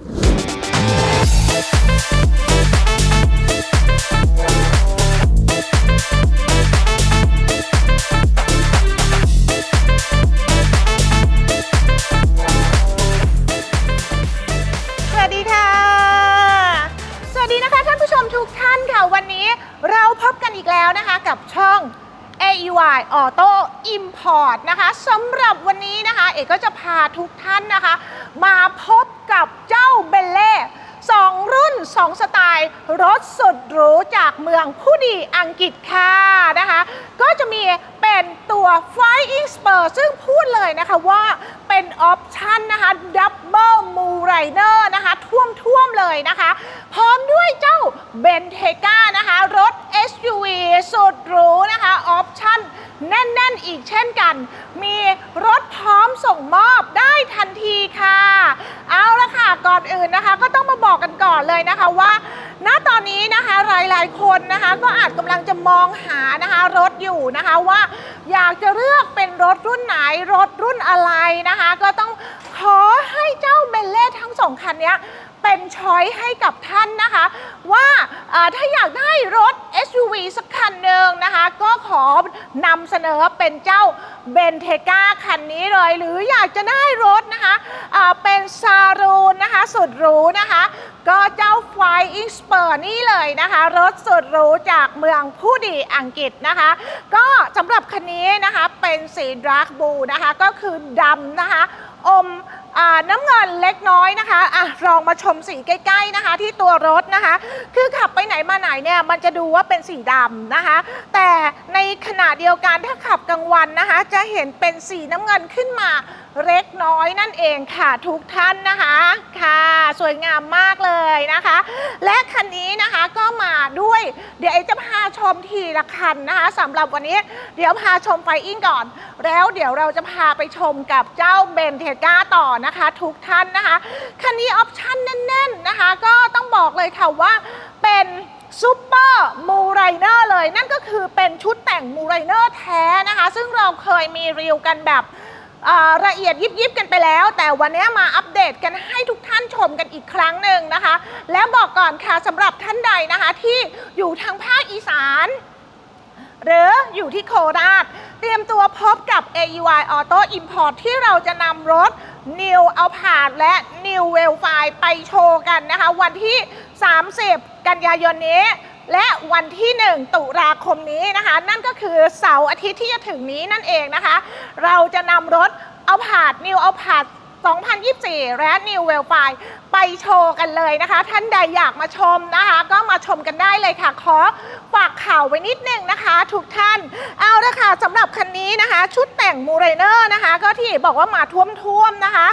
Música กฤษค่ะนะคะ ก็จะมีเป็นตัว Flying Spur ซึ่งพูดเลยนะคะว่าเป็นออปชันนะคะ Double m o o Rider นะคะท่วมท่วมๆเลยนะคะ พร้อมด้วยเจ้า b e n t e g a นะคะ รถ SUV สุดหรูนะคะออปชันแน่น ๆ อีกเช่นกัน มีรถพร้อมส่งมอบได้ทันทีค่ะ เอาละค่ะ ก่อนอื่นนะคะ ก็ต้องมาบอกกันก่อนเลยนะคะว่า ณตอนนี้นะคะหลายๆคนนะคะก็อาจกำลังจะมองหานะคะรถอยู่นะคะว่า อยากจะเลือกเป็นรถรุ่นไหนรถรุ่นอะไรนะคะ ก็ต้องขอให้เจ้าเบลเล่ทั้งสองคันนี้เป็นช้อยให้กับท่านนะคะ ว่าถ้าอยากได้รถ SUV สักคันหนึ่งนะคะ ก็ขอนำเสนอเป็นเจ้าเบนเทกาคันนี้เลย หรืออยากจะได้รถนะคะเอ่อเป็นซารูนนะคะสุดหรูนะคะ ก็เจ้า Flying Spur นี่เลยนะคะ รถสุดหรูจากเมืองผู้ดีอังกฤษนะคะ ก็สำหรับคันนี้นะคะเป็นสีดาร์กบูนะคะ ก็คือดำนะคะอมอน้ำเงินเล็กน้อยนะคะอะลองมาชมสีใกล้ ๆนะคะ ที่ตัวรถนะคะ คือขับไปไหนมาไหนเนี่ยมันจะดูว่าเป็นสีดำนะคะ แต่ในขณะเดียวกันถ้าขับกลางวันนะคะ จะเห็นเป็นสีน้ำเงินขึ้นมาเล็กน้อยนั่นเองค่ะทุกท่านนะคะค่ะ สวยงามมากเลยนะคะ และคันนี้นะคะก็มาด้วย เดี๋ยวจะพาชมทีละคันนะคะสำหรับวันนี้ เดี๋ยวพาชมไฟอิงก่อน แล้วเดี๋ยวเราจะพาไปชมกับเจ้าเบนเทก้าต่อนะคะ ทุกท่านนะคะ คันนี้ออปชั่นแน่นๆนะคะ ก็ต้องบอกเลยค่ะว่าเป็น ซูเปอร์มูไรเนอร์เลย นั่นก็คือเป็นชุดแต่งมูไรเนอร์แท้นะคะ ซึ่งเราเคยมีรีวิวกันแบบละเอียดยิบยิบกันไปแล้ว แต่วันนี้มาอัปเดตกันให้ทุกท่านชมกันอีกครั้งหนึ่งนะคะ และบอกก่อนค่ะสำหรับท่านใดนะคะที่อยู่ทางภาคอีสาน หรืออยู่ที่โคราช เตรียมตัวพบกับ AUI Auto Import ที่เราจะนำรถ New a l p a r d และ New w e l f i ไปโชว์กันนะคะ วันที่ 30 กันยายนนี้ และวันที่ 1 ตุลาคมนี้นะคะ นั่นก็คือเสาร์อาทิตย์ที่จะถึงนี้นั่นเองนะคะ เราจะนำรถ a l p a r d New a l p a r d 2024 และ New w e l f i ไปโชว์กันเลยนะคะ ท่านใดอยากมาชมนะคะ ก็มาชมกันได้เลยค่ะ ขอฝากข่าวไว้นิดนึงนะคะ ทุกท่าน เอาละค่ะสำหรับคันนี้นะคะ ชุดแต่งมูเรเนอร์นะคะ ก็ที่บอกว่ามาท่วมๆนะคะ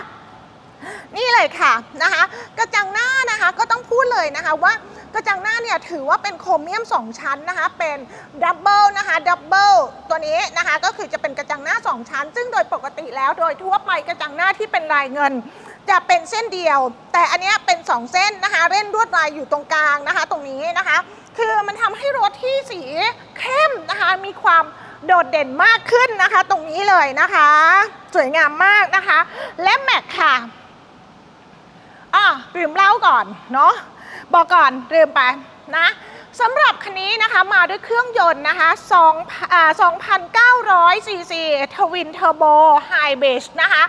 นี่เลยค่ะนะคะ กระจังหน้านะคะก็ต้องพูดเลยนะคะว่ากระจังหน้าเนี่ยถือว่าเป็นโครเมียม 2 ชั้นนะคะ เป็นดับเบิลนะคะดับเบิลตัวนี้นะคะก็คือจะเป็นกระจังหน้า 2 ชั้น ซึ่งโดยปกติแล้วโดยทั่วไปกระจังหน้าที่เป็นลายเงิน จะเป็นเส้นเดียว แต่อันนี้เป็น 2 เส้นนะคะเล่นลวดลายอยู่ตรงกลางนะคะ ตรงนี้นะคะ คือมันทำให้รถที่สีเข้มนะคะมีความโดดเด่นมากขึ้นนะคะ ตรงนี้เลยนะคะ สวยงามมากนะคะ และแม็กค่ะ อะลืมเล่าก่อนเนาะบอกก่อนลืมไปนะสำหรับคันนี้นะคะมาด้วยเครื่องยนต์นะคะ2อ่า2,900ซีซีทวินเทอร์โบไฮเบชนะคะ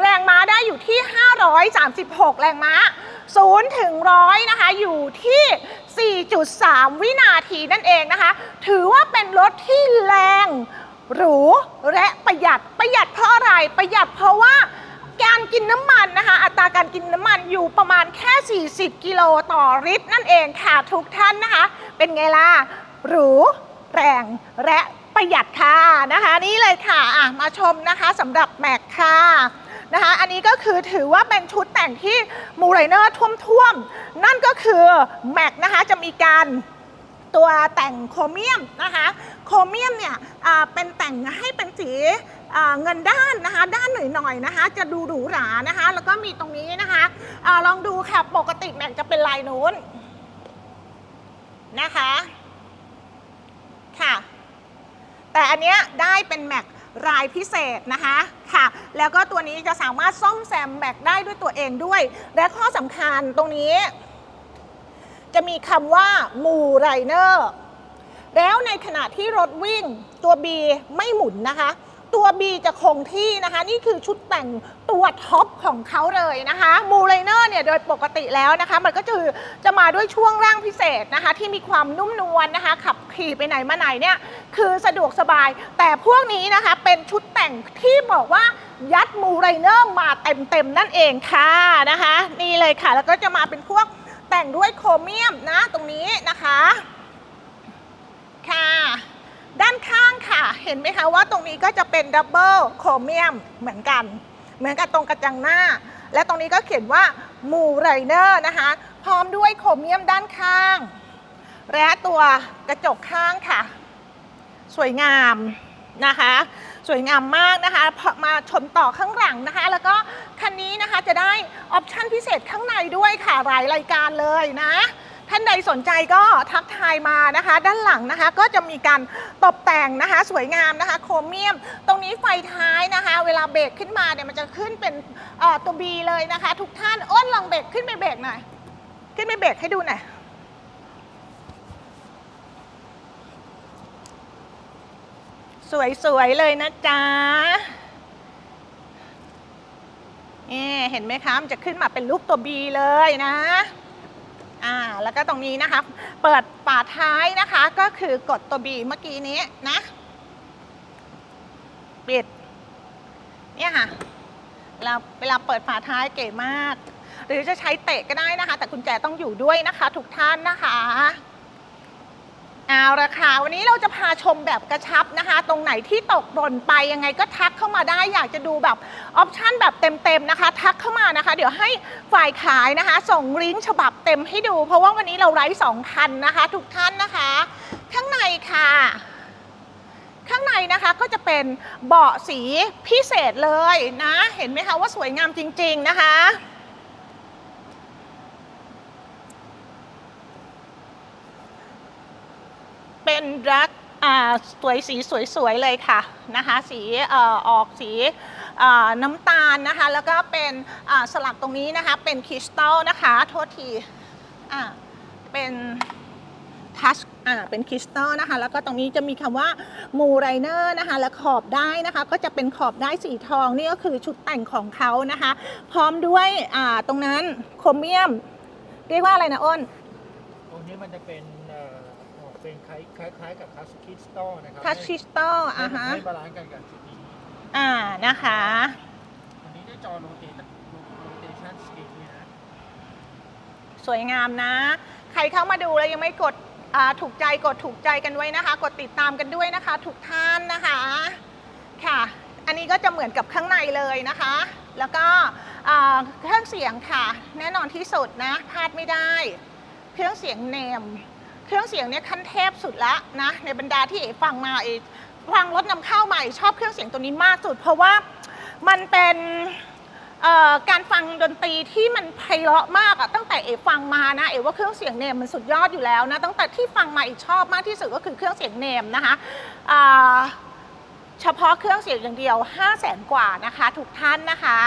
แรงม้าได้อยู่ที่ 536 แรงม้า 0 ถึง 100 นะคะ อยู่ที่ 4.3 วินาทีนั่นเองนะคะ ถือว่าเป็นรถที่แรง หรู และประหยัดประหยัดเพราะอะไรประหยัดเพราะว่า การกินน้ำมันนะคะ อัตราการกินน้ำมันอยู่ประมาณแค่ 40 กิโลต่อลิตรนั่นเองค่ะทุกท่านนะคะ เป็นไงล่ะหรูแรงและประหยัดค่ะนะคะ นี่เลยค่ะอะมาชมนะคะสำหรับแม็กค่ะนะคะอันนี้ก็คือถือว่าเป็นชุดแต่งที่มูไรเนอร์ท่วมๆ นั่นก็คือแม็กนะคะจะมีการตัวแต่งโครเมียมนะคะ โครเมียมเนี่ยเป็นแต่งให้เป็นสี เงินด้านนะคะ ด้านหน่อยๆนะคะ จะดูหรูหรานะคะ แล้วก็มีตรงนี้นะคะอลองดูค่ะปกติแม็กจะเป็นลายนู้นนะคะค่ะ แต่อันเนี้ยได้เป็นแม็กรายพิเศษนะคะค่ะ แล้วก็ตัวนี้จะสามารถซ่อมแซมแม็กได้ด้วยตัวเองด้วย และข้อสำคัญตรงนี้ จะมีคำว่ามูไรเนอร์แล้วในขณะที่รถวิ่งตัว B ไม่หมุนนะคะ ตัว B จะคงที่นะคะ นี่คือชุดแต่งตัวท็อปของเขาเลยนะคะมูไรเนอร์เนี่ยโดยปกติแล้วนะคะ มันก็จะจะมาด้วยช่วงร่างพิเศษนะคะ ที่มีความนุ่มนวลนะคะ ขับขี่ไปไหนมาไหนเนี่ยคือสะดวกสบาย แต่พวกนี้นะคะเป็นชุดแต่งที่บอกว่ายัดมูไรเนอร์มาเต็มๆนั่นเองค่ะนะคะ นี่เลยค่ะ แล้วก็จะมาเป็นพวกแต่งด้วยโครเมียมนะตรงนี้นะคะ ค่ะ ด้านข้างค่ะ เห็นไหมคะว่าตรงนี้ก็จะเป็นดับเบิลโครเมียมเหมือนกัน เหมือนกับตรงกระจังหน้า และตรงนี้ก็เขียนว่ามูไรเนอร์นะคะ พร้อมด้วยโครเมียมด้านข้าง และตัวกระจกข้างค่ะ สวยงามนะคะ สวยงามมากนะคะพอมาชนต่อข้างหลังนะคะ แล้วก็คันนี้นะคะจะได้ออปชั่นพิเศษข้างในด้วยค่ะหลายรายการเลยนะ ท่านใดสนใจก็ทักทายมานะคะ ด้านหลังนะคะก็จะมีการตกแต่งนะคะ สวยงามนะคะโครเมียม ตรงนี้ไฟท้ายนะคะ เวลาเบรกขึ้นมาเนี่ยมันจะขึ้นเป็นตัวบีเลยนะคะ ทุกท่านอ้นลองเบรกขึ้นไปเบรกหน่อยขึ้นไปเบรกให้ดูหน่อยสวยๆเลยนะจ๊ะนี่เห็นไหมคะมันจะขึ้นมาเป็นรูปตัวบีเลยนะ อ่าแล้วก็ตรงนี้นะคะ เปิดฝาท้ายนะคะก็คือกดตัวบีเมื่อกี้นี้นะปิดเนี่ยค่ะเราเวลาเปิดฝาท้ายเก๋มาก หรือจะใช้เตะก็ได้นะคะ แต่กุญแจต้องอยู่ด้วยนะคะ ทุกท่านนะคะ เอาละค่ะ วันนี้เราจะพาชมแบบกระชับนะคะ ตรงไหนที่ตกหล่นไปยังไงก็ทักเข้ามาได้อยากจะดูแบบออปชั่นแบบเต็มๆนะคะ ทักเข้ามานะคะ เดี๋ยวให้ฝ่ายขายนะคะ ส่งลิงก์ฉบับเต็มให้ดู เพราะว่าวันนี้เราไลฟ์สองคันนะคะ ทุกท่านนะคะ ข้างในค่ะ ข้างในนะคะก็จะเป็นเบาะสีพิเศษเลยนะ เห็นไหมคะว่าสวยงามจริง ๆนะคะ เป็นรักอ่าสวยสีสวยๆเลยค่ะนะคะสีอออกสีน้ำตาลนะคะ แล้วก็เป็นสลักตรงนี้นะคะ เป็นคริสตัลนะคะ โทษทีเป็นทัชอ่าเป็นคริสตัลนะคะ แล้วก็ตรงนี้จะมีคำว่ามูไรเนอร์นะคะ และขอบได้นะคะ ก็จะเป็นขอบได้สีทองนี่ก็คือชุดแต่งของเขานะคะ พร้อมด้วยอ่าตรงนั้นโครเมียม เรียกว่าอะไรนะอ้นตรงนี้มันจะเป็น เป็นคล้ายคล้ายคล้ายกับคัสคิสตัลนะครับทัชคริสตัลให้อ่าฮะให้บาลานซ์กันกับจุดนี้อ่านะคะอันนี้ได้จอโรเตชันโรเตชันสกีนี่นะสวยงามนะ ใครเข้ามาดูแล้วยังไม่กดอ่าถูกใจกดถูกใจกันไว้นะคะ กดติดตามกันด้วยนะคะ ทุกท่านนะคะค่ะ อันนี้ก็จะเหมือนกับข้างในเลยนะคะ แล้วก็อ่าเครื่องเสียงค่ะ แน่นอนที่สุดนะพลาดไม่ได้ เครื่องเสียงเนม เครื่องเสียงเนี่ยขั้นเทพสุดละนะในบรรดาที่เอฟังมาเอฟังรถนำเข้ามาเอชอบเครื่องเสียงตัวนี้มากสุด เพราะว่ามันเป็นการฟังดนตรีที่มันไพเราะมากอะตั้งแต่เอฟังมานะเอว่าเครื่องเสียงเนมมันสุดยอดอยู่แล้วนะตั้งแต่ที่ฟังมาเอ๋ชอบมากที่สุดก็คือเครื่องเสียงเนมนะคะ เฉพาะเครื่องเสียงอย่างเดียว 5 0 0แสนกว่านะคะ ทุกท่านนะคะ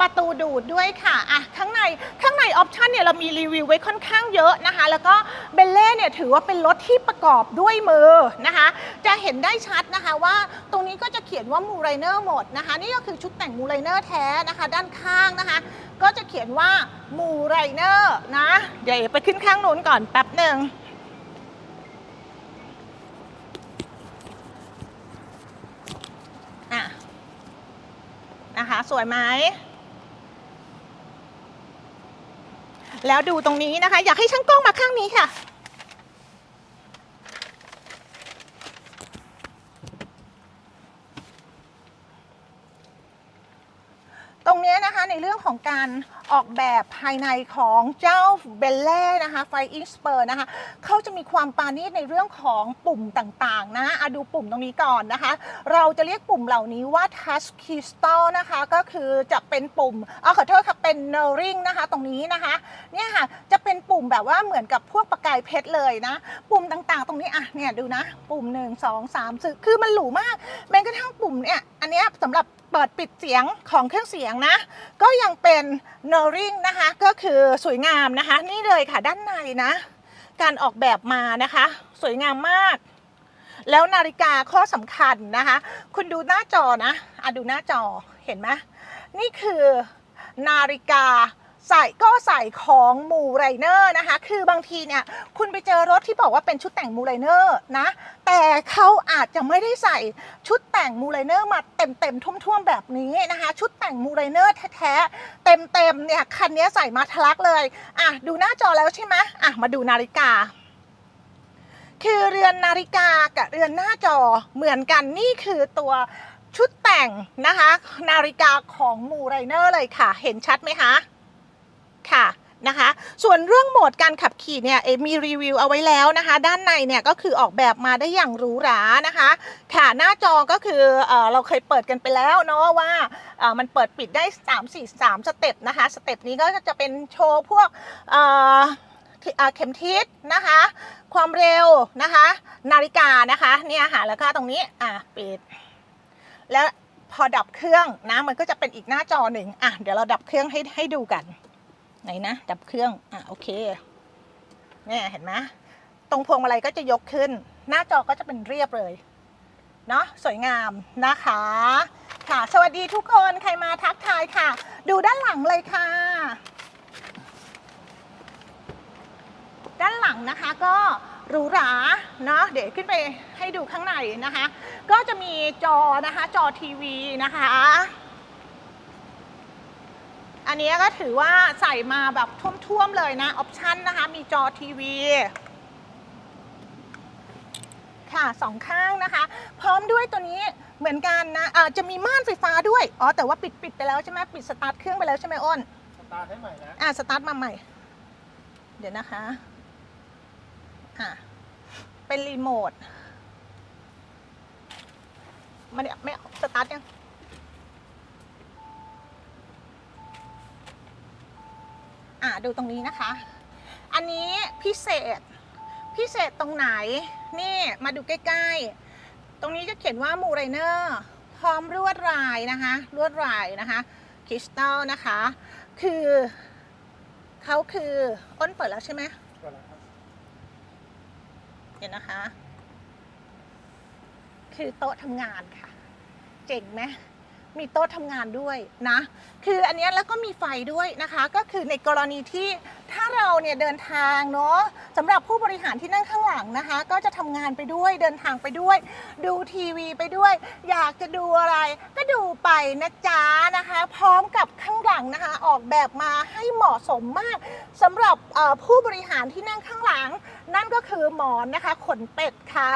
ประตูดูดด้วยค่ะอะข้างในข้างในออปชันเนี่ยเรามีรีวิวไว้ค่อนข้างเยอะนะคะ แล้วก็เบลเล่เนี่ยถือว่าเป็นรถที่ประกอบด้วยมือนะคะ จะเห็นได้ชัดนะคะว่าตรงนี้ก็จะเขียนว่ามูไรเนอร์หมดนะคะ นี่ก็คือชุดแต่งมูไรเนอร์แท้นะคะ ด้านข้างนะคะ ก็จะเขียนว่ามูไรเนอร์นะ เดี๋ยวไปขึ้นข้างนู้นก่อนแป๊บหนึ่ง อะ นะคะ สวยไหมแล้วดูตรงนี้นะคะ อยากให้ช่างกล้องมาข้างนี้ค่ะ ตรงเนี้ยนะคะใน เรื่องของการออกแบบภายในของเจ้าเบลเล่นะคะไฟอิงสเปอร์นะคะเขาจะมีความปราณีตในเรื่องของปุ่มต่างๆนะอะดูปุ่มตรงนี้ก่อนนะคะ เราจะเรียกปุ่มเหล่านี้ว่า touch crystal นะคะก็คือจะเป็นปุ่มเอาขอโทษค่ะเป็น n e r r i n g นะคะตรงนี้นะคะเนี่ยค่ะจะเป็นปุ่มแบบว่าเหมือนกับพวกประกายเพชรเลยนะ ปุ่มต่างๆ ตรงนี้อะเนี่ยดูนะ ปุ่ม 1 2 3คือคือมันหรูมากแม้กระทั่งปุ่มเนี่ยอันนี้สำหรับ เปิดปิดเสียงของเครื่องเสียงนะ ก็ยังเป็นโนริงนะคะ ก็คือสวยงามนะคะ นี่เลยค่ะด้านในนะ การออกแบบมานะคะ สวยงามมาก แล้วนาฬิกาข้อสำคัญนะคะ คุณดูหน้าจอนะอะดูหน้าจอเห็นไหมนี่คือนาฬิกา ใส่ก็ใส่ของมูไรเนอร์นะคะ คือบางทีเนี่ยคุณไปเจอรถที่บอกว่าเป็นชุดแต่งมูไรเนอร์นะ แต่เขาอาจจะไม่ได้ใส่ชุดแต่งมูไรเนอร์มาเต็มเต็มๆท่วมๆแบบนี้นะคะ ชุดแต่งมูไรเนอร์แท้ๆเต็มเต็มๆเนี่ยคันนี้ใส่มาทะลักเลยอะดูหน้าจอแล้วใช่ไหมอะมาดูนาฬิกาคือเรือนนาฬิกากับเรือนหน้าจอเหมือนกันนี่คือตัวชุดแต่งนะคะ นาฬิกาของมูไรเนอร์เลยค่ะ เห็นชัดไหมคะ ค่ะนะคะส่วนเรื่องโหมดการขับขี่เนี่ยเอมีรีวิวเอาไว้แล้วนะคะ ด้านในเนี่ยก็คือออกแบบมาได้อย่างหรูหรานะคะค่ะหน้าจอก็คือเอเราเคยเปิดกันไปแล้วเนาะว่ามันเปิดปิดได้ 3 4 3 สเต็ปนะคะ สเต็ปนี้ก็จะเป็นโชว์พวกเเข็มทิศนะคะ ความเร็วนะคะ นาฬิกานะคะเนี่ยค่ะแล้วก็ตรงนี้อะปิด แล้วพอดับเครื่องนะมันก็จะเป็นอีกหน้าจอหนึ่งอะเดี๋ยวเราดับเครื่องให้ให้ดูกัน ไหนนะดับเครื่องอะโอเคเนี่ยเห็นไหมตรงพวงมาลัยก็จะยกขึ้น หน้าจอก็จะเป็นเรียบเลยเนาะสวยงามนะคะ ค่ะ สวัสดีทุกคนใครมาทักทายค่ะ ดูด้านหลังเลยค่ะ ด้านหลังนะคะก็หรูหราเนาะเดี๋ยวขึ้นไปให้ดูข้างในนะคะ ก็จะมีจอนะคะจอทีวีนะคะ อันนี้ก็ถือว่าใส่มาแบบท่วมๆเลยนะ ออปชันนะคะ มีจอทีวีค่ะสองข้างนะคะ พร้อมด้วยตัวนี้เหมือนกันนะเอ่อจะมีม่านไฟฟ้าด้วย อ๋อ แต่ว่าปิดปิดไปแล้วใช่ไหมปิดสตาร์ทเครื่องไปแล้วใช่ไหมอ้น สตาร์ทให้ใหม่นะ อะสตาร์ทมาใหม่ เดี๋ยวนะคะ อะเป็นรีโมทมันเนี่ยไม่สตาร์ทยัง อะดูตรงนี้นะคะ อันนี้พิเศษ พิเศษตรงไหน นี่มาดูใกล้ๆ ตรงนี้จะเขียนว่ามูไรเนอร์พร้อมลวดลายนะคะลวดลายนะคะคริสตัลนะคะ คือเขาคืออ้นเปิดแล้วใช่ไหมก็แล้วครับเห็นนะคะ คือโต๊ะทำงานค่ะ เจ๋งไหม มีโต๊ะทำงานด้วยนะ คืออันเนี้ยแล้วก็มีไฟด้วยนะคะ ก็คือในกรณีที่ ถ้าเราเนี่ยเดินทางเนาะสำหรับผู้บริหารที่นั่งข้างหลังนะคะ ก็จะทำงานไปด้วยเดินทางไปด้วย ดูทีวีไปด้วย อยากจะดูอะไร ก็ดูไปนะจ๊ะนะคะ พร้อมกับข้างหลังนะคะ ออกแบบมาให้เหมาะสมมากสำหรับผู้บริหารที่นั่งข้างหลัง นั่นก็คือหมอนนะคะขนเป็ดค่ะ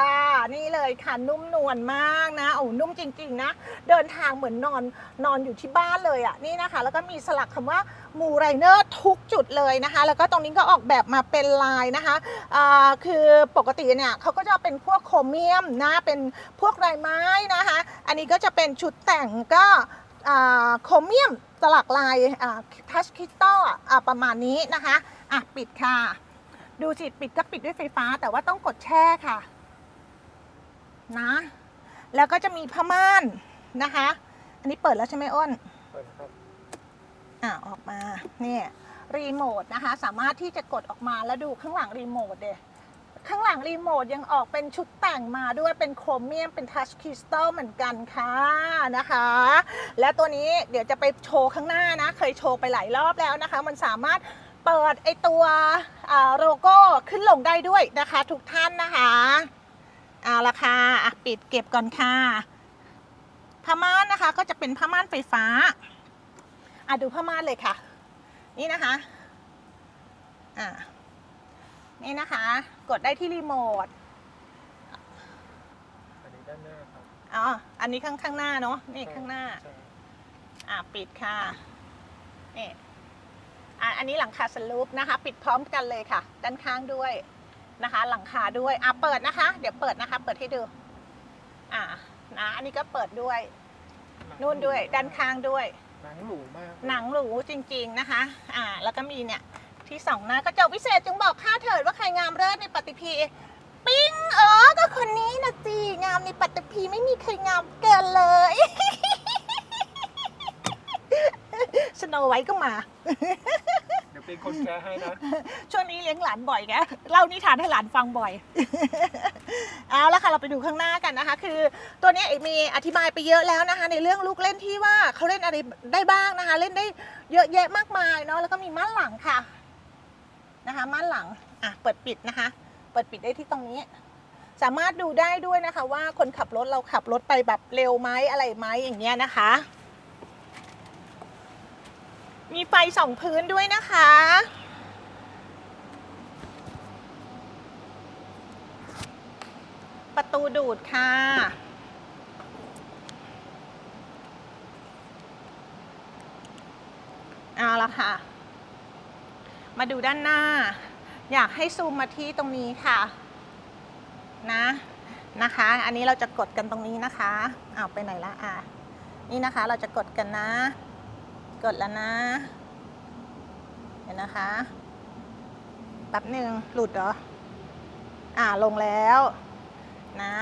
นี่เลยค่ะนุ่มนวลมากนะโอ้นุ่มจริงๆนะเดินทางเหมือนนอนนอนอยู่ที่บ้านเลยอะ่ะนี่นะคะ แล้วก็มีสลักคำว่า มูไรเนอร์ทุกจุดเลยนะคะ แล้วก็ตรงนี้ก็ออกแบบมาเป็นลายนะคะคือปกติเนี่ยเขาก็จะเป็นพวกโครเมียมนะเป็นพวกลายไม้นะคะ อันนี้ก็จะเป็นชุดแต่งก็โครเมียมสลักลายทัชคริสตัลประมาณนี้นะคะอะปิดค่ะ ดูสิปิดก็ปิดด้วยไฟฟ้า แต่ว่าต้องกดแช่ค่ะนะแล้วก็จะมีผ้าม่านนะคะ อันนี้เปิดแล้วใช่ไหมอ้นเปิดครับ อะออกมาเนี่ยรีโมทนะคะ สามารถที่จะกดออกมาแล้วดูข้างหลังรีโมทเดยข้างหลังรีโมทยังออกเป็นชุดแต่งมาด้วยเป็นโครเมียมเป็นทัชคริสตัลเหมือนกันค่ะนะคะ และตัวนี้เดี๋ยวจะไปโชว์ข้างหน้านะ เคยโชว์ไปหลายรอบแล้วนะคะ มันสามารถเปิดไอตัวโลโก้ขึ้นลงได้ด้วยนะคะ ทุกท่านนะคะเอาละค่ะปิดเก็บก่อนค่ะผ้าม่านนะคะก็จะเป็นผ้าม่านไฟฟ้า อะดูผ้าม่านเลยค่ะ นี่นะคะอะนี่นะคะ กดได้ที่รีโมทอันนี้ด้านหน้าครับอ๋ออันนี้ข้างข้างหน้าเนาะนี่ข้างหน้าใช่อะปิดค่ะนี่อะอันนี้หลังคาสลูปนะคะ ปิดพร้อมกันเลยค่ะ ด้านข้างด้วยนะคะ หลังคาด้วยอะเปิดนะคะ เดี๋ยวเปิดนะคะ เปิดให้ดูอะนะอันนี้ก็เปิดด้วยนู่นด้วยด้านข้างด้วย หนังหรูมากหนังหรูจริงๆนะคะ อ่า แล้วก็มีเนี่ยที่สองหน้ากระจกพิเศษจึงบอกข้าเถิดว่าใครงามเลิศในปฏิพีปิ้งเออก็คนนี้นะจีงามในปฏิพีไม่มีใครงามเกินเลยสโนไว้ก็มา เป็นคนแก้ให้นะ ช่วงนี้เลี้ยงหลานบ่อยแกเล่านิทานให้หลานฟังบ่อย เอาละค่ะเราไปดูข้างหน้ากันนะคะ คือตัวนี้เอกมีอธิบายไปเยอะแล้วนะคะ ในเรื่องลูกเล่นที่ว่าเขาเล่นอะไรได้บ้างนะคะ เล่นได้เยอะแยะมากมายเนาะแล้วก็มีม่านหลังค่ะนะคะม่านหลังอะเปิดปิดนะคะ เปิดปิดได้ที่ตรงนี้ สามารถดูได้ด้วยนะคะ ว่าคนขับรถเราขับรถไปแบบเร็วไหมอะไรไหมอย่างเงี้ยนะคะ มีไฟสองพื้นด้วยนะคะ ประตูดูดค่ะ เอาละค่ะ มาดูด้านหน้า อยากให้ซูมมาที่ตรงนี้ค่ะ นะนะคะ อันนี้เราจะกดกันตรงนี้นะคะ เอาไปไหนละอะ นี่นะคะเราจะกดกันนะ กดแล้วนะเห็นนะคะแป๊บหนึ่งหลุดเหรอ อ่าลงแล้วนะ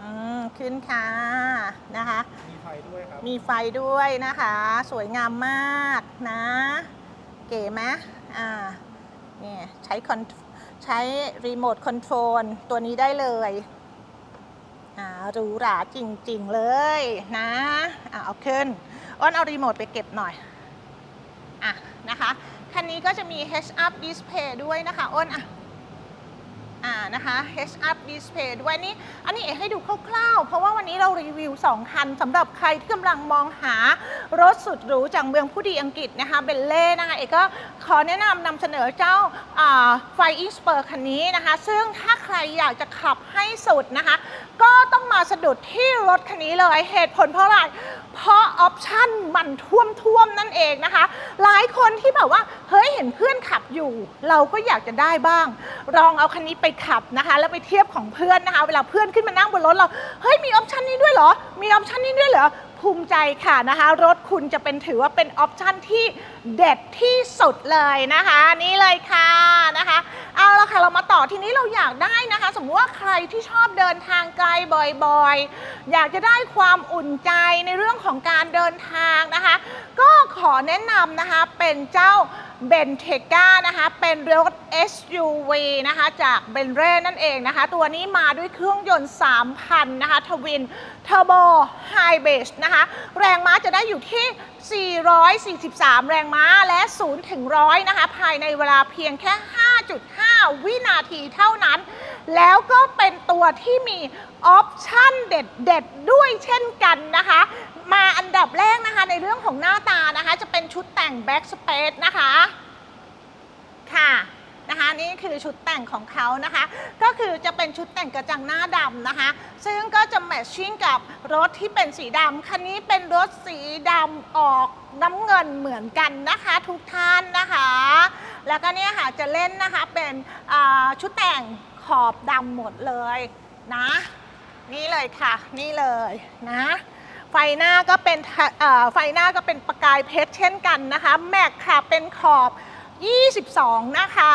อืมขึ้นค่ะนะคะ มีไฟด้วยครับ มีไฟด้วยนะคะ สวยงามมากนะ เก๋ไหมอ่านี่ใช้คอนใช้รีโมทคอนโทรลตัวนี้ได้เลยอ่า หรูหราจริงๆเลยนะอ่าเอาขึ้นอ้นเอารีโมทไปเก็บหน่อยอะนะคะ คันนี้ก็จะมี Head Up Display ด้วยนะคะอ้นอะ อ่านะคะ H up display ด้วยนี่อันนี้เอกให้ดูคร่าวๆ เพราะว่าวันนี้เรารีวิว 2 คันสำหรับใครที่กำลังมองหารถสุดหรูจากเมืองผู้ดีอังกฤษนะคะเบลเล่นะคะเอกก็ขอแนะนำนำเสนอเจ้าไฟอิสเปอร์คันนี้นะคะ ซึ่งถ้าใครอยากจะขับให้สุดนะคะ ก็ต้องมาสะดุดที่รถคันนี้เลยเหตุผลเพราะอะไรเพราะออปชั่นมันท่วมท่วมๆนั่นเองนะคะ หลายคนที่แบบว่าเฮ้ยเห็นเพื่อนขับอยู่ เราก็อยากจะได้บ้างลองเอาคันนี้ไปขับนะคะ แล้วไปเทียบของเพื่อนนะคะ เวลาเพื่อนขึ้นมานั่งบนรถเรา เฮ้ย มีออปชันนี้ด้วยเหรอ มีออปชันนี้ด้วยเหรอ ภูมิใจค่ะนะคะ รถคุณจะเป็นถือว่าเป็นออปชันที่เด็ดที่สุดเลยนะคะ นี่เลยค่ะนะคะ เอาละค่ะ เรามาต่อทีนี้เราอยากได้นะคะ สมมติว่าใครที่ชอบเดินทางไกลบ่อยๆ อยากจะได้ความอุ่นใจในเรื่องของการเดินทางนะคะ ก็ขอแนะนำนะคะเป็นเจ้า เบนเทก้านะคะเป็นรถ SUV นะคะจากเบนเร่นั่นเองนะคะ ตัวนี้มาด้วยเครื่องยนต์ 3,000 นะคะทวินเทอร์โบไฮเบสนะคะแรงม้าจะได้อยู่ที่ 443 แรงม้าและ 0 ถึง 100 นะคะ ภายในเวลาเพียงแค่ 5.5 วินาทีเท่านั้น แล้วก็เป็นตัวที่มีออปชั่นเด็ดๆด้วยเช่นกันนะคะ มาอันดับแรกนะคะในเรื่องของหน้าตานะคะ จะเป็นชุดแต่ง Back Space นะคะค่ะนะคะนี่คือชุดแต่งของเขานะคะ ก็คือจะเป็นชุดแต่งกระจังหน้าดำนะคะ ซึ่งก็จะแมทชิ่งกับรถที่เป็นสีดำคันนี้เป็นรถสีดำออกน้ำเงินเหมือนกันนะคะ ทุกท่านนะคะ แล้วก็เนี่ยค่ะจะเล่นนะคะเป็นชุดแต่ง ขอบดำหมดเลยนะ นี่เลยค่ะ นี่เลยนะ ไฟหน้าก็เป็นไฟหน้าก็เป็นประกายเพชรเช่นกันนะคะ แม็กค่ะเป็นขอบ 22 นะคะ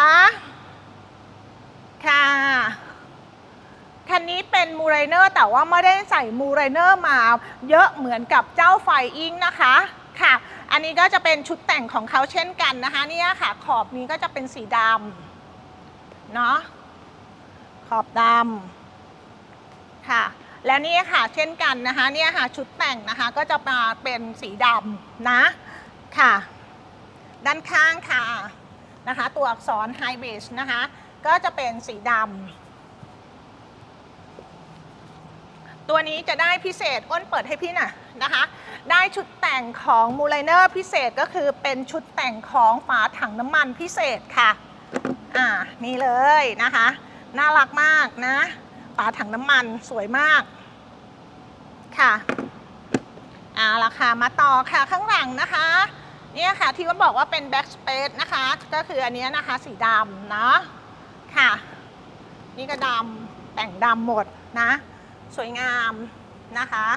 ค่ะคันนี้เป็นมูไรเนอร์แต่ว่าไม่ได้ใส่มูไรเนอร์มาเยอะเหมือนกับเจ้าไฟอิงนะคะค่ะ อันนี้ก็จะเป็นชุดแต่งของเขาเช่นกันนะคะเนี่ยค่ะ ขอบนี้ก็จะเป็นสีดำเนาะ ขอบดำค่ะ แล้วนี่ค่ะเช่นกันนะคะเนี่ยค่ะชุดแต่งนะคะก็จะมาเป็นสีดำนะค่ะ ด้านข้างค่ะนะคะ ตัวอักษร High Beige นะคะ ก็จะเป็นสีดำตัวนี้จะได้พิเศษอ้นเปิดให้พี่น่ะนะคะ ได้ชุดแต่งของมูไลเนอร์พิเศษก็คือเป็นชุดแต่งของฝาถังน้ำมันพิเศษค่ะ อ่านี่เลยนะคะ น่ารักมากนะฝาถังน้ำมันสวยมากค่ะเอาละค่ะมาต่อค่ะข้างหลังนะคะเนี่ยค่ะที่ว่าบอกว่าเป็น back space นะคะ ก็คืออันนี้นะคะสีดำเนาะค่ะ นี่ก็ดำแต่งดำหมดนะ สวยงามนะคะ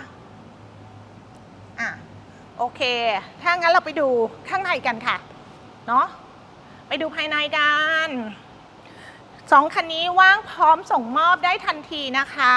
อะโอเค ถ้างั้นเราไปดูข้างในกันค่ะ เนาะไปดูภายในกัน สองคันนี้ว่างพร้อมส่งมอบได้ทันทีนะคะ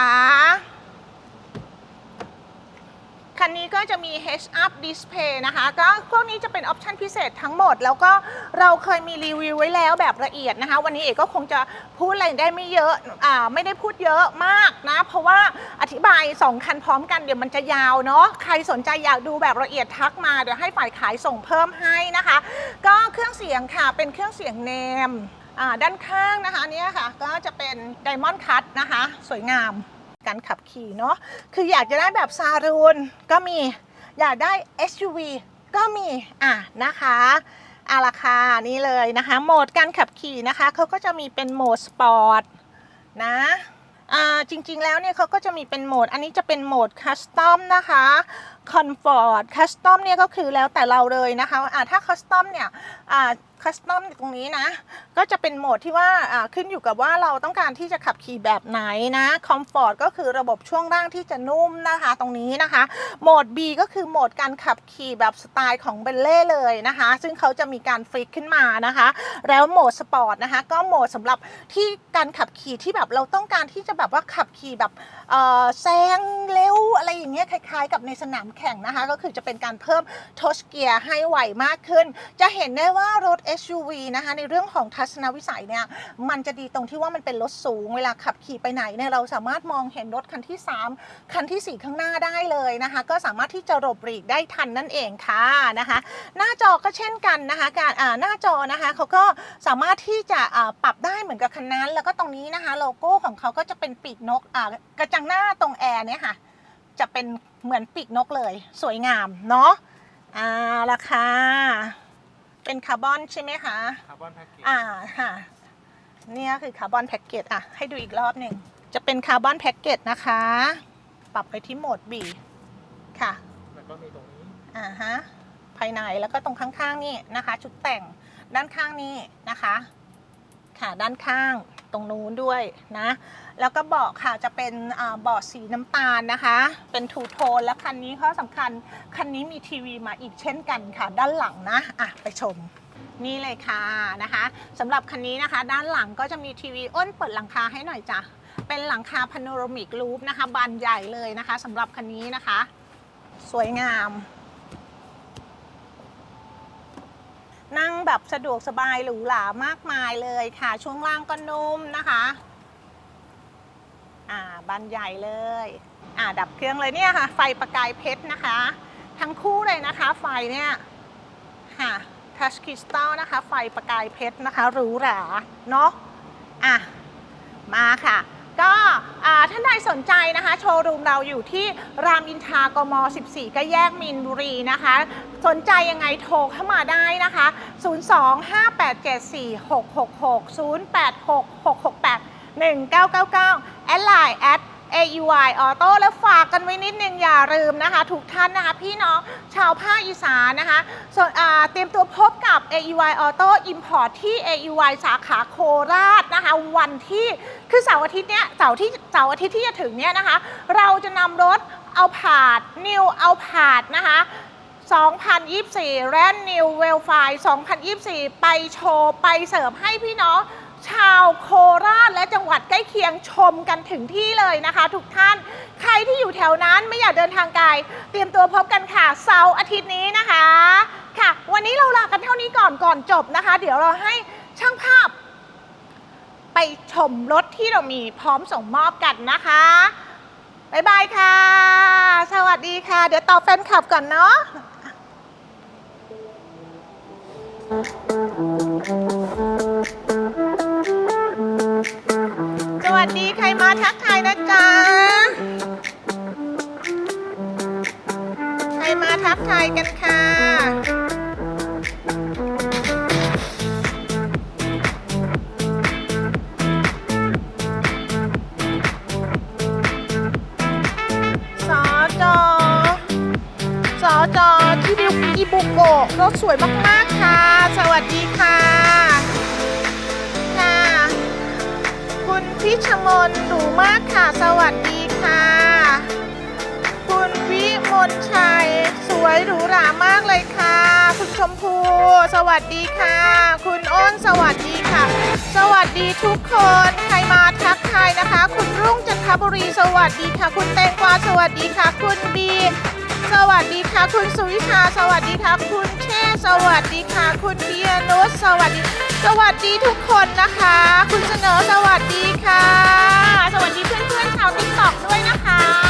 คันนี้ก็จะมี Head Up Display นะคะ ก็พวกนี้จะเป็นออปชันพิเศษทั้งหมด แล้วก็เราเคยมีรีวิวไว้แล้วแบบละเอียดนะคะ วันนี้เอกก็คงจะพูดอะไรได้ไม่เยอะอ่าไม่ได้พูดเยอะมากนะ เพราะว่าอธิบาย 2 คันพร้อมกันเดี๋ยวมันจะยาวเนาะ ใครสนใจอยากดูแบบละเอียดทักมา เดี๋ยวให้ฝ่ายขายส่งเพิ่มให้นะคะ ก็เครื่องเสียงค่ะเป็นเครื่องเสียงเนม ด้านข้างนะคะนเนี้ยค่ะก็จะเป็น Diamond Cut นะคะ สวยงามการขับขี่เนาะคืออยากจะได้แบบซารูนก็มีอยากได้ SUV ก็มีอะนะคะอาราคานี่เลยนะคะโหมดการขับขี่นะคะเขาก็จะมีเป็นโหมดสปอร์ตนะจริงๆ แล้วเนี่ยเขาก็จะมีเป็นโหมด อันนี้จะเป็นโหมดคัสตอมนะคะคอนฟอร์ตคัสตอมเนี่ยก็คือแล้วแต่เราเลยนะคะอ่าถ้าคัสตอมเนี่ย คัสตอมตรงนี้นะ ก็จะเป็นโหมดที่ว่าขึ้นอยู่กับว่าเราต้องการที่จะขับขี่แบบไหนนะคอมฟอร์ตก็คือระบบช่วงล่างที่จะนุ่มนะคะ ตรงนี้นะคะ โหมด B ก็คือโหมดการขับขี่แบบสไตล์ของเบลเล่เลยนะคะ ซึ่งเขาจะมีการฟลิกขึ้นมานะคะ แล้วโหมดสปอร์ตนะคะ ก็โหมดสำหรับที่การขับขี่ที่แบบเราต้องการที่จะแบบว่าขับขี่แบบแซงเร็วอะไรอย่างเงี้ยคล้ายๆ กับในสนามแข่งนะคะ ก็คือจะเป็นการเพิ่มทชเกียร์ให้ไหวมากขึ้น จะเห็นได้ว่ารถ SUV นะคะในเรื่องของทัศนวิสัยเนี่ยมันจะดีตรงที่ว่ามันเป็นรถสูง เวลาขับขี่ไปไหนเนี่ยเราสามารถมองเห็นรถคันที่ 3 คันทีสี่ 4 ข้างหน้าได้เลยนะคะ ก็สามารถที่จะหลบหลีกได้ทันนั่นเองค่ะนะคะ หน้าจอก็เช่นกันนะคะการอ่าหน้าจอนะคะเขาก็สามารถที่จะอ่าปรับได้เหมือนกับคันนั้น แล้วก็ตรงนี้นะคะโลโก้ของเขาก็จะเป็นปีกนกอ่ากระจังหน้าตรงแอร์เนี่ยค่ะจะเป็นเหมือนปีกนกเลย สวยงามเนาะอ่าราคา เป็นคาร์บอนใช่ไหมคะ คาร์บอนแพ็กเกจอ่าค่ะ เนี่ยคือคาร์บอนแพ็กเกจอะ ให้ดูอีกรอบหนึ่ง จะเป็นคาร์บอนแพ็กเกจนะคะ ปรับไปที่โหมด B ค่ะ แล้วก็มีตรงนี้ อ่าฮะ ภายในแล้วก็ตรงข้างๆนี่นะคะ ชุดแต่งด้านข้างนี่นะคะ ค่ะด้านข้าง ตรงนู้นด้วยนะ แล้วก็เบาะค่ะจะเป็นอ่าเบาะสีน้ำตาลนะคะ เป็นทูโทนแล้วคันนี้ข้อสำคัญ คันนี้มีทีวีมาอีกเช่นกันค่ะ ด้านหลังนะอะไปชมนี่เลยค่ะนะคะสำหรับคันนี้นะคะ ด้านหลังก็จะมีทีวีอ้นเปิดหลังคาให้หน่อยจ้ะเป็นหลังคาพาโนรามิกรูฟนะคะบานใหญ่เลยนะคะสำหรับคันนี้นะคะ สวยงาม นั่งแบบสะดวกสบายหรูหรามากมายเลยค่ะ ช่วงล่างก็นุ่มนะคะอ่าบานใหญ่เลยอ่าดับเครื่องเลยเนี่ยค่ะ ไฟประกายเพชรนะคะ ทั้งคู่เลยนะคะ ไฟเนี่ยค่ะทัชคริสตัลนะคะ ไฟประกายเพชรนะคะหรูหราเนาะอะมาค่ะ ก็ท่านใดสนใจนะคะ โชว์รูมเราอยู่ที่รามอินทรากม 14 ก็แยกมีนบุรีนะคะ สนใจยังไงโทรเข้ามาได้นะคะ 025874666 086668 1999แอดไลน์แอด AUI Auto แล้วฝากกันไว้นิดนึงอย่าลืมนะคะ ทุกท่านนะคะพี่น้องชาวภาคอีสานนะคะส่วนเตรียมตัวพบกับ AUI Auto Import ที่ AUI สาขาโคราชนะคะ วันที่คือเสาร์อาทิตย์เนี้ยเสาร์ที่เสาร์อาทิตย์ที่จะถึงเนี้ยนะคะ เราจะนำรถเอาผาดนิวเอาผาดนะคะ2024 และ New w e l f i 2024 ไปโชว์ ไปเสิร์ฟให้พี่น้อง ชาวโคราชและจังหวัดใกล้เคียงชมกันถึงที่เลยนะคะ ทุกท่านใครที่อยู่แถวนั้นไม่อยากเดินทางไกลเตรียมตัวพบกันค่ะเสาร์อาทิตย์นี้นะคะ ค่ะ วันนี้เราลากันเท่านี้ก่อนก่อนจบนะคะ เดี๋ยวเราให้ช่างภาพ ไปชมรถที่เรามีพร้อมส่งมอบกันนะคะบ๊ายบายค่ะ สวัสดีค่ะ เดี๋ยวตอบแฟนคลับก่อนเนาะ วัสดีใครมาทักทายนะจ๊ะ ใครมาทักทายกันค่ะ สอจอ สอจอที่บิวอิบุโกะรถสวยมาก ๆ ค่ะ สวัสดีค่ะ คุณพิชมนหรูมากค่ะ สวัสดีค่ะ คุณวิมลชัยสวยหรูหรามากเลยค่ะคุณชมพู สวัสดีค่ะ คุณอ้นสวัสดีค่ะ สวัสดีทุกคน ใครมาทักทายนะคะ คุณรุ่งจันทบุรี สวัสดีค่ะ คุณแตงกวาสวัสดีค่ะ คุณบี สวัสดีค่ะคุณสุวิชา สวัสดีค่ะคุณเช่สวัสดีค่ะ คุณเบียนุสสวัสดี สวัสดีทุกคนนะคะ คุณเสนอสวัสดีค่ะ สวัสดีเพื่อนๆชาวติ๊กต็อกด้วยนะคะ